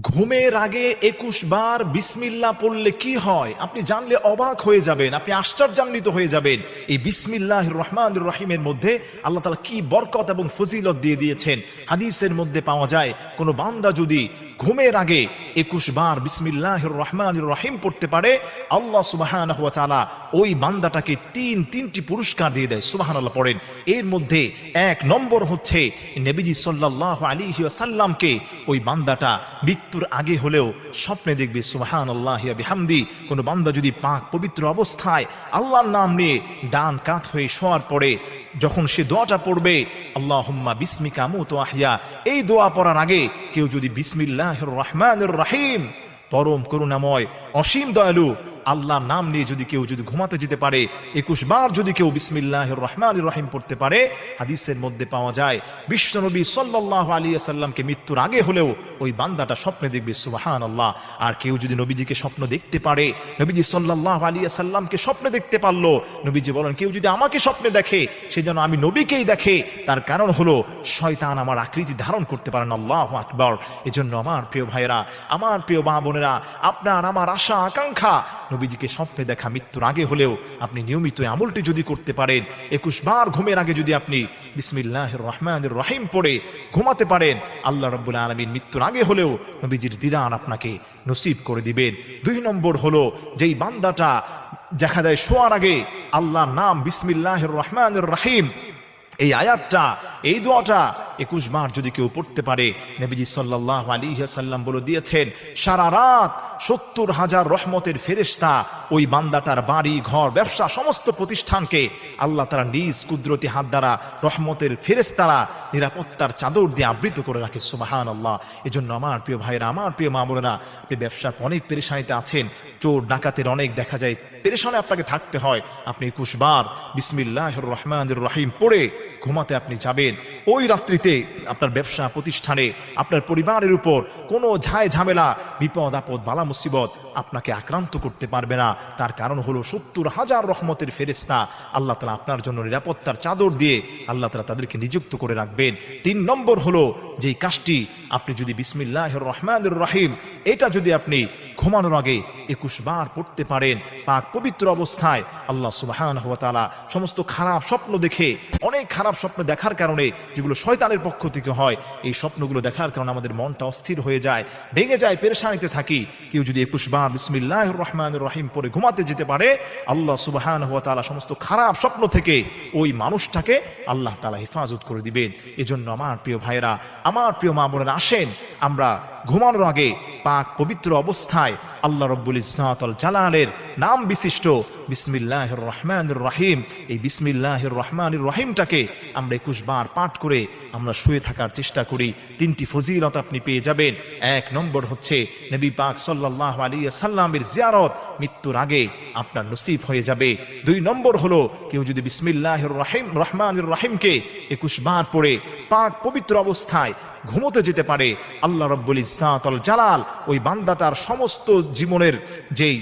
ঘুমের আগে একুশ বার বিসমিল্লা পড়লে কি হয়? আপনি জানলে অবাক হয়ে যাবেন, আপনি আশ্চর্যান্বিত হয়ে যাবেন। এই বিসমিল্লাহ রহমান রহিমের মধ্যে আল্লাহ তালা কি বরকত এবং ফজিলত দিয়ে দিয়েছেন? হাদিসের মধ্যে পাওয়া যায়, কোনো বান্দা যদি ঘুমের আগে একুশ বার বিসমিল্লাহ রহমান রহিম পড়তে পারে। আল্লাহ সুবাহান ওই বান্দাটাকে তিন, তিনটি পুরস্কার দিয়ে দেয়। সুবাহান আল্লাহ পড়েন। এর মধ্যে এক নম্বর হচ্ছে নবীজি সাল্লাহ আলী সাল্লামকে ওই বান্দাটা মৃত্যুর আগে হলেও স্বপ্নে দেখবে। সুবাহান আল্লাহ বিহামদি, কোনো বান্দা যদি পাক পবিত্র অবস্থায় আল্লাহর নাম নিয়ে ডান কাত হয়ে শোয়ার পরে যখন সে দোয়াটা পড়বে আল্লাহ হুম্মা বিসমিকা তো আহিয়া এই দোয়া পড়ার আগে কেউ যদি বিসমিল্লাহ রহমানুর রাহিম, পরম করুণাময়, অসীম দয়ালু আল্লাহর নাম নিয়ে যদি কেউ যদি ঘুমাতে যেতে পারে, একুশ বার যদি কেউ বিসমিল্লাহ রহমান রহিম পড়তে পারে, হাদিসের মধ্যে পাওয়া যায় বিশ্বনবী সাল্লাহ আলী সাল্লামকে মৃত্যুর আগে হলেও ওই বান্দাটা স্বপ্নে দেখবে সুবাহান আল্লাহ আর কেউ যদি নবীজিকে স্বপ্ন দেখতে পারে, নবীজি সাল্লাহ আলী সাল্লামকে স্বপ্নে দেখতে পারল, নবীজি বলেন, কেউ যদি আমাকে স্বপ্নে দেখে, সে যেন আমি নবীকেই দেখে, তার কারণ হলো শয়তান আমার আকৃতি ধারণ করতে পারেন আল্লাহ আকবর। এজন্য আমার প্রিয় ভাইয়েরা, আমার প্রিয় মা বোনেরা, আপনার আমার আশা, আকাঙ্ক্ষা নবীজিকে স্বপ্নে দেখা মৃত্যুর আগে হলেও আপনি নিয়মিত আমলটি যদি করতে পারেন, একুশ বার ঘুমের আগে যদি আপনি বিসমিল্লাহ রহমান রহিম পড়ে ঘুমাতে পারেন, আল্লাহ রব্বুল আলমীর মৃত্যুর আগে হলেও নবীজির দিদান আপনাকে নসিব করে দিবেন। দুই নম্বর হলো, যেই বান্দাটা দেখা দেয় শোয়ার আগে আল্লাহর নাম বিসমিল্লাহ রহমান রাহিম, এই আয়াতটা, এই দোয়াটা একুশ বার যদি কেউ পড়তে পারে, নবীজি সাল্লাহ আলী সাল্লাম বলে দিয়েছেন, সারা রাত সত্তর হাজার রহমতের ফেরেস্তা ওই বান্দাটার বাড়ি, ঘর, ব্যবসা, সমস্ত প্রতিষ্ঠানকে আল্লাহ তারা নিজ কুদরতি হাত দ্বারা রহমতের ফেরেস্তারা নিরাপত্তার চাদর দিয়ে আবৃত করে রাখে সুবাহান আল্লাহ এজন্য আমার প্রিয় ভাইরা আমার প্রিয় মা বোনেরা, আপনি ব্যবসার অনেক পেরেশানিতে আছেন, চোর ডাকাতের অনেক দেখা যায়, পেরেশানে আপনাকে থাকতে হয়, আপনি একুশ বার বিসমিল্লাহ রহমান রহিম পড়ে ঘুমাতে আপনি যাবেন, ওই রাত্রিতে আপনার ব্যবসা, প্রতিষ্ঠানে, আপনার পরিবারের উপর কোনো ঝায় ঝামেলা, বিপদ, আপদ, বালা, মুসিবত আপনাকে আক্রান্ত করতে পারবে না। তার কারণ হলো সত্তর হাজার রহমতের ফেরেস্তা আল্লাহ তালা আপনার জন্য নিরাপত্তার চাদর দিয়ে আল্লাহ তালা তাদেরকে নিযুক্ত করে রাখবেন। তিন নম্বর হলো যেই কাজটি আপনি যদি বিসমিল্লাহ রহমান রহিম, এটা যদি আপনি ঘুমানোর আগে একুশ বার পড়তে পারেন। পাক পবিত্র অবস্থায় আল্লাহ সুবাহান হওয়া সমস্ত খারাপ স্বপ্ন দেখে, অনেক খারাপ স্বপ্ন দেখার কারণে যেগুলো শয়তানের পক্ষ থেকে হয়, এই স্বপ্নগুলো দেখার কারণে আমাদের মনটা অস্থির হয়ে যায়, ভেঙে যায়, পেরেশানিতে থাকি। কেউ যদি একুশ বার বিসমিল্লাহ রহমান রহিম পরে ঘুমাতে যেতে পারে, আল্লাহ সুবাহান হওয়া তালা সমস্ত খারাপ স্বপ্ন থেকে ওই মানুষটাকে আল্লাহ তালা হেফাজত করে দিবেন। এজন্য আমার প্রিয় ভাইয়েরা, আমার প্রিয় মা বোনেরা আসেন, আমরা ঘুমানোর আগে পাক পবিত্র অবস্থায় আল্লাহ রব্বুল ইসনাতল জালালের নাম বিশিষ্ট। বিসমিল্লাহ রহমান রাহিম। এই বিসমিল্লাহ রহমান রহিমটাকে আমরা একুশ বার পাঠ করে আমরা শুয়ে থাকার চেষ্টা করি। তিনটি ফজিলত আপনি পেয়ে যাবেন। এক নম্বর হচ্ছে নবী পাক সাল্লাহ আলী সাল্লামের জিয়ারত মৃত্যুর আগে আপনার নসিব হয়ে যাবে। দুই নম্বর হলো কেউ যদি বিসমিল্লাহ রহিম রহমান রাহিমকে একুশ বার পড়ে পাক পবিত্র অবস্থায় ঘুমোতে যেতে পারে, আল্লাহ রব্বুল ইসাতল জালাল ওই বান্দা তার সমস্ত জীবনের যেই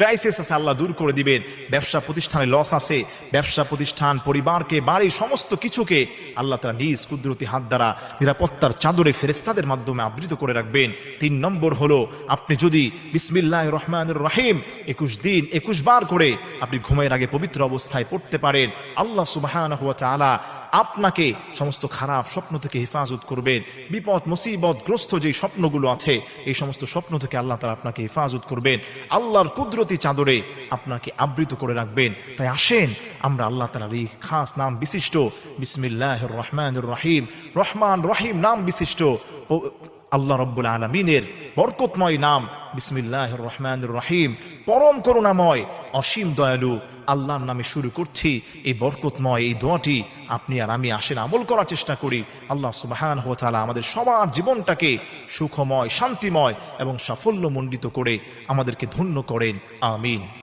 ক্রাইসিস আছে, আল্লাহ দূর করে দিবেন। ব্যবসা প্রতিষ্ঠানে লস আছে, ব্যবসা প্রতিষ্ঠান, পরিবারকে বাড়ি সমস্ত কিছুকে আল্লাহ তারা নিজ কুদরতি হাত দ্বারা নিরাপত্তার চাদরে ফেরেস্তাদের মাধ্যমে আবৃত করে রাখবেন। তিন নম্বর হলো, আপনি যদি বিসমিল্লাহ রহমানুর রাহিম একুশ দিন, একুশ বার করে আপনি ঘুমের আগে পবিত্র অবস্থায় পড়তে পারেন, আল্লাহ সুবাহান হুয়া তালা আপনাকে সমস্ত খারাপ স্বপ্ন থেকে হেফাজত করবেন। বিপদ, মুসিবত, গ্রস্ত যে স্বপ্নগুলো আছে, এই সমস্ত স্বপ্ন থেকে আল্লাহ তালা আপনাকে হেফাজত করবেন। আল্লাহর কুদরতি চাদরে আপনাকে আবৃত করে রাখবেন। তাই আসেন, আমরা আল্লাহ তালার এই খাস নাম বিশিষ্ট বিসমিল্লাহ রহমান রহিম রহমান রহিম নাম বিশিষ্ট আল্লাহ রব্বুল আলমিনের বরকতময় নাম। বিসমিল্লাহ রহমান রহিম। পরম করুণাময়, অসীম দয়ালু আল্লাহর নামে শুরু করছি এই বরকতময় এই দোয়াটি। আপনি আর আমি আসেন আমল করার চেষ্টা করি। আল্লাহ সুবাহান তালা আমাদের সবার জীবনটাকে সুখময়, শান্তিময় এবং সাফল্যমণ্ডিত করে আমাদেরকে ধন্য করেন। আমিন।